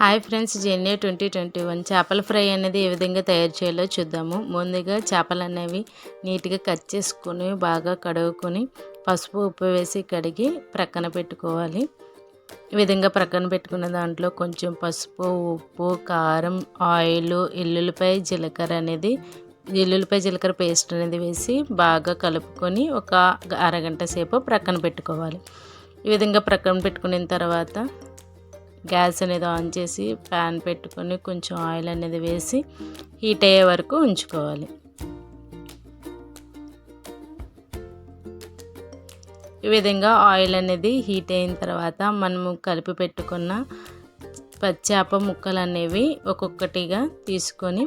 Hi friends January twenty twenty one. చేపల fry అనేది ఏ విధంగా తయారు చేయాలో చూద్దాము. ముందుగా చేపలు అనేవి నీట్గా కట్ చేసుకొని బాగా కడుగుకొని పసుపు ఉప్పు వేసి కడిగి ప్రక్కన పెట్టుకోవాలి. ఈ విధంగా ప్రక్కన పెట్టుకున్న దాంట్లో కొంచెం పసుపు ఉప్పు కారం ఆయిల్ ఎల్లుల్లిపాయ జీలకర్ర అనేది ఎల్లుల్లిపాయ జీలకర్ర పేస్ట్ అనేది వేసి బాగా కలుపుకొని ఒక అరగంట సేపు ప్రక్కన పెట్టుకోవాలి. ఈ విధంగా ప్రక్కన పెట్టుకున్న తర్వాత గ్యాస్ అనేది ఆన్ చేసి ప్యాన్ పెట్టుకొని కొంచెం ఆయిల్ అనేది వేసి హీట్ అయ్యే వరకు ఉంచుకోవాలి. ఈ విధంగా ఆయిల్ అనేది హీట్ అయిన తర్వాత మనము కలిపి పెట్టుకున్న పచ్చాప ముక్కలు అనేవి ఒక్కొక్కటిగా తీసుకొని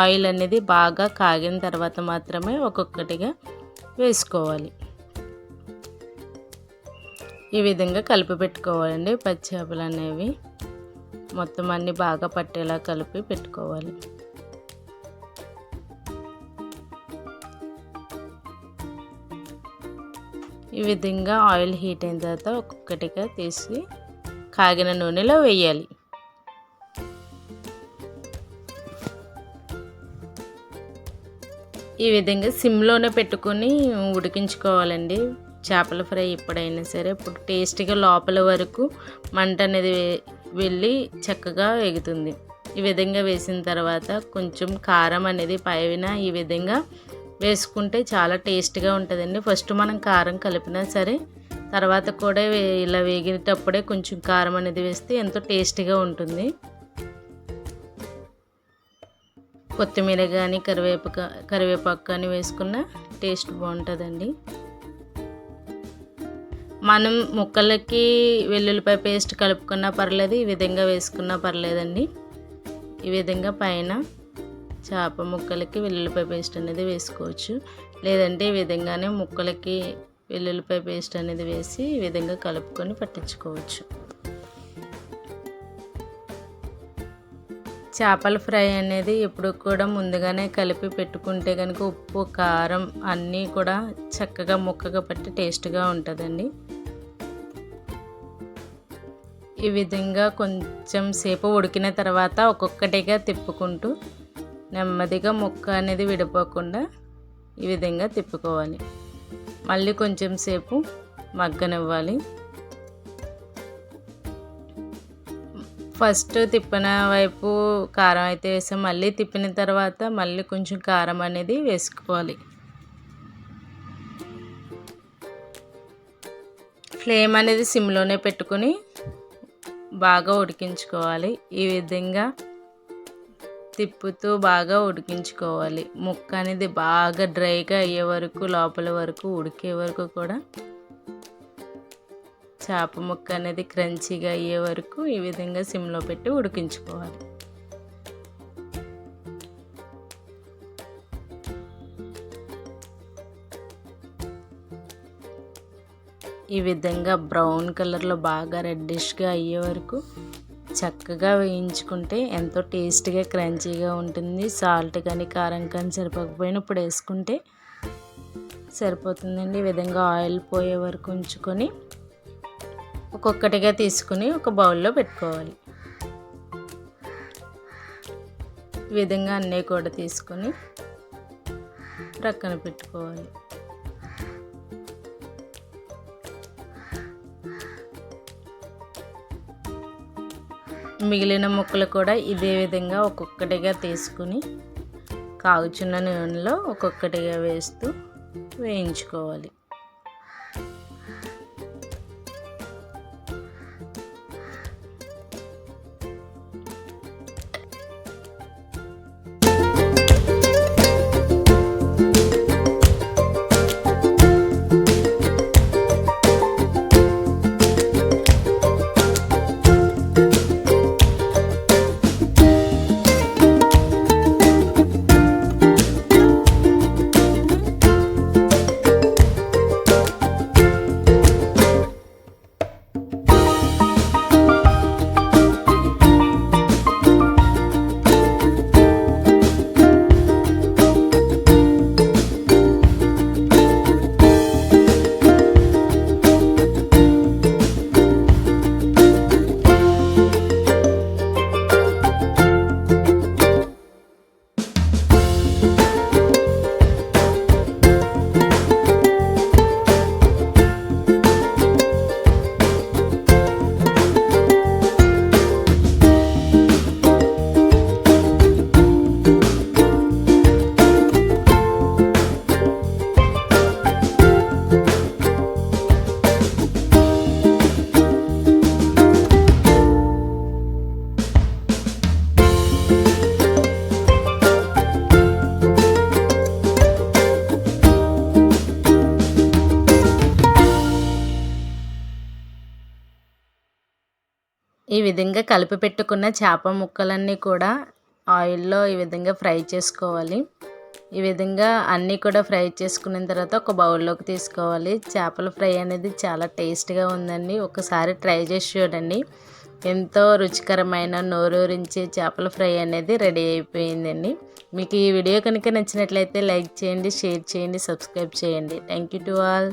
ఆయిల్ అనేది బాగా కాగిన తర్వాత మాత్రమే ఒక్కొక్కటిగా వేసుకోవాలి. ఈ విధంగా కలిపి పెట్టుకోవాలండి. పచ్చి చేపలు అనేవి మొత్తం అన్నీ బాగా పట్టేలా కలిపి పెట్టుకోవాలి. ఈ విధంగా ఆయిల్ హీట్ అయిన తర్వాత ఒక్కొక్కటిగా తీసి కాగిన నూనెలో వేయాలి. ఈ విధంగా సిమ్లోనే పెట్టుకొని ఉడికించుకోవాలండి. చేపల ఫ్రై ఎప్పుడైనా సరే ఇప్పుడు టేస్టీగా లోపల వరకు మంట అనేది వెళ్ళి చక్కగా ఎగుతుంది ఈ విధంగా వేసిన తర్వాత కొంచెం కారం అనేది పైన ఈ విధంగా వేసుకుంటే చాలా టేస్ట్గా ఉంటుందండి. ఫస్ట్ మనం కారం కలిపినా సరే తర్వాత కూడా ఇలా వేగేటప్పుడే కొంచెం కారం అనేది వేస్తే ఎంతో టేస్టీగా ఉంటుంది. కొత్తిమీర కానీ కరివేపాకు కరివేపాకు కానీ వేసుకున్న టేస్ట్ బాగుంటుందండి. మనం ముక్కలకి వెల్లుల్లిపాయ పేస్ట్ కలుపుకున్నా పర్లేదు ఈ విధంగా వేసుకున్నా పర్లేదండి. ఈ విధంగా పైన చేప ముక్కలకి వెల్లుల్లిపాయ పేస్ట్ అనేది వేసుకోవచ్చు. లేదంటే ఈ విధంగానే ముక్కలకి వెల్లుల్లిపాయ పేస్ట్ అనేది వేసి ఈ విధంగా కలుపుకొని పట్టించుకోవచ్చు. చేపల ఫ్రై అనేది ఎప్పుడు కూడా ముందుగానే కలిపి పెట్టుకుంటే కనుక ఉప్పు కారం అన్నీ కూడా చక్కగా ముక్కగా పట్టి టేస్ట్గా ఉంటుందండి. ఈ విధంగా కొంచెం సేపు ఉడికిన తర్వాత ఒక్కొక్కటిగా తిప్పుకుంటూ నెమ్మదిగా ముక్క అనేది విడిపోకుండా ఈ విధంగా తిప్పుకోవాలి. మళ్ళీ కొంచెం సేపు మగ్గనివ్వాలి. ఫస్ట్ తిప్పిన వైపు కారం అయితే వేసాం. మళ్ళీ తిప్పిన తర్వాత మళ్ళీ కొంచెం కారం అనేది వేసుకోవాలి. ఫ్లేమ్ అనేది సిమ్లోనే పెట్టుకొని బాగా ఉడికించుకోవాలి. ఈ విధంగా తిప్పుతూ బాగా ఉడికించుకోవాలి. ముక్క అనేది బాగా డ్రైగా అయ్యే వరకు లోపల వరకు ఉడికే వరకు కూడా చేప ముక్క అనేది క్రంచీగా అయ్యే వరకు ఈ విధంగా సిమ్లో పెట్టి ఉడికించుకోవాలి. ఈ విధంగా బ్రౌన్ కలర్లో బాగా రెడ్డిష్గా అయ్యే వరకు చక్కగా వేయించుకుంటే ఎంతో టేస్ట్గా క్రంచీగా ఉంటుంది. సాల్ట్ కానీ కారం కానీ సరిపోకపోయినా ఇప్పుడు వేసుకుంటే సరిపోతుందండి. ఈ విధంగా ఆయిల్ పోయే వరకు ఉంచుకొని ఒక్కొక్కటిగా తీసుకుని ఒక బౌల్లో పెట్టుకోవాలి. ఈ విధంగా అన్నీ కూడా తీసుకొని ప్రక్కన పెట్టుకోవాలి. మిగిలిన ముక్కలు కూడా ఇదే విధంగా ఒక్కొక్కటిగా తీసుకుని కాగుచున్న నూనెలో ఒక్కొక్కటిగా వేస్తూ వేయించుకోవాలి. ఈ విధంగా కలిపి పెట్టుకున్న చేప ముక్కలన్నీ కూడా ఆయిల్లో ఈ విధంగా ఫ్రై చేసుకోవాలి. ఈ విధంగా అన్నీ కూడా ఫ్రై చేసుకున్న తర్వాత ఒక బౌల్లోకి తీసుకోవాలి. చేపల ఫ్రై అనేది చాలా టేస్ట్గా ఉందండి. ఒకసారి ట్రై చేసి చూడండి. ఎంతో రుచికరమైన నోరూరించే చేపల ఫ్రై అనేది రెడీ అయిపోయిందండి. మీకు ఈ వీడియో కనుక నచ్చినట్లయితే లైక్ చేయండి షేర్ చేయండి సబ్స్క్రైబ్ చేయండి. Thank you to all.